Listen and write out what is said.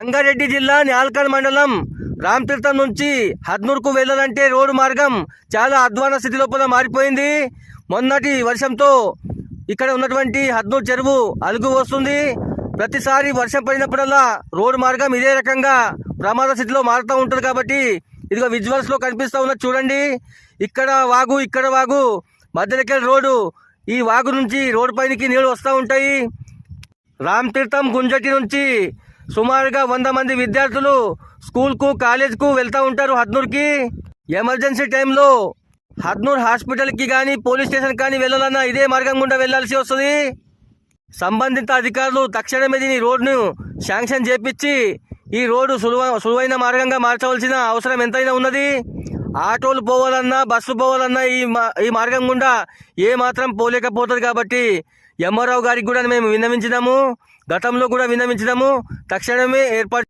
రంగారెడ్డి జిల్లా న్యాల్కల్ మండలం రామతీర్థం నుంచి హద్నూర్కు వెళ్ళాలంటే రోడ్డు మార్గం చాలా అధ్వాన స్థితి లోపల మారిపోయింది. మొన్నటి వర్షంతో ఇక్కడ ఉన్నటువంటి హద్నూర్ చెరువు అలుగు వస్తుంది. ప్రతిసారి వర్షం పడినప్పుడల్లా రోడ్డు మార్గం ఇదే రకంగా ప్రమాద స్థితిలో మారుతూ ఉంటుంది కాబట్టి ఇదిగో విజువల్స్లో కనిపిస్తూ ఉన్నది చూడండి. ఇక్కడ వాగు ఇక్కడ వాగు మధ్యలకెళ్ళి రోడ్డు ఈ వాగు నుంచి రోడ్డు పైనకి నీళ్ళు వస్తూ ఉంటాయి. రామతీర్థం గుంజటి నుంచి సుమారుగా వంద మంది విద్యార్థులు స్కూల్కు కాలేజ్కు వెళ్తూ ఉంటారు హద్నూర్కి. ఎమర్జెన్సీ టైంలో హద్నూర్ హాస్పిటల్కి కానీ పోలీస్ స్టేషన్ కానీ వెళ్ళాలన్నా ఇదే మార్గం గుండా వెళ్ళాల్సి వస్తుంది. సంబంధిత అధికారులు తక్షణమే దీని రోడ్ను శాంక్షన్ చేపించి ఈ రోడ్డు సులువ సులువైన మార్గంగా మార్చవలసిన అవసరం ఎంతైనా ఉన్నది. ఆటోలు పోవాలన్నా బస్సు పోవాలన్నా ఈ మా- ఈ మార్గం గుండా ఏ మాత్రం పోలేకపోతుంది కాబట్టి ఎంఆర్ఓ గారికి కూడా మేము విన్నవించినాము గతంలో కూడా విన్నవించినాము తక్షణమే ఏర్పాటు